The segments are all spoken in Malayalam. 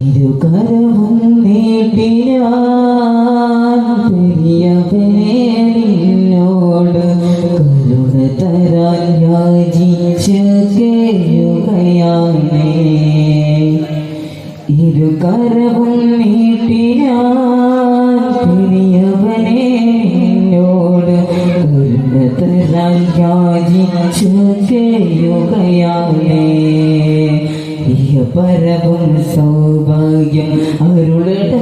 ഇരുകരവും നീട്ടി ഞാൻ പെരിയവനെ നിന്നോട് കരുണ തരാൻ യാചിച്ച് കേഴുകയാണേ ഇരുകരവും നീട്ടി ഞാൻ പെരിയവനെ നിന്നോട് കരുണ തരാൻ യാചിച്ച് കേഴുകയാണേ പരവും സൗഭാഗ്യം അരുളിടുന്നറാകിമേ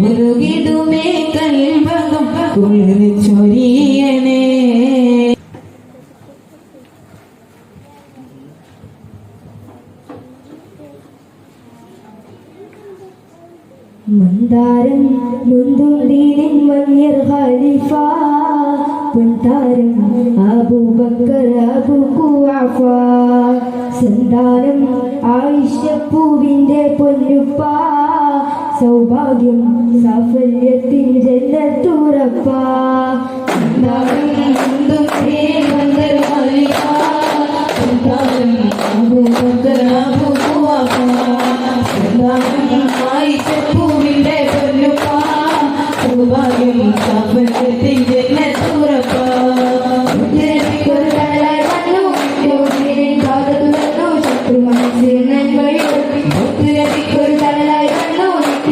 ഉരുകിടുമേ കൽവകം കുളിർച്ചൊരിയണേ മന്ദാരം മുന്തുണ്ടീനിൻ മഞ്ഞർ ഖലീഫ. പൊൻതാരം അബൂബക്കർ സന്താനം ആയിഷപ്പൂവിന്റെ പൊന്നുപ്പ. സൗഭാഗ്യം സാഫല്യത്തിൻ ജന്നത്തുറപ്പ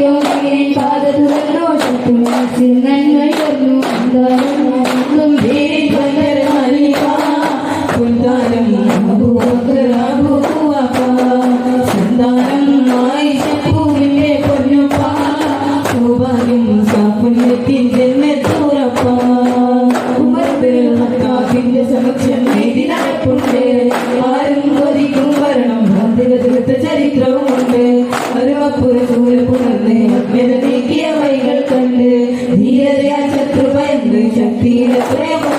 യോഗ്യനെ കാതതു തന്നു ശത്രു புகழ்ந்து வேதனை கியவைகள் கண்டு தீரதையா சத்ரு பயந்து சக்தியில பிரேம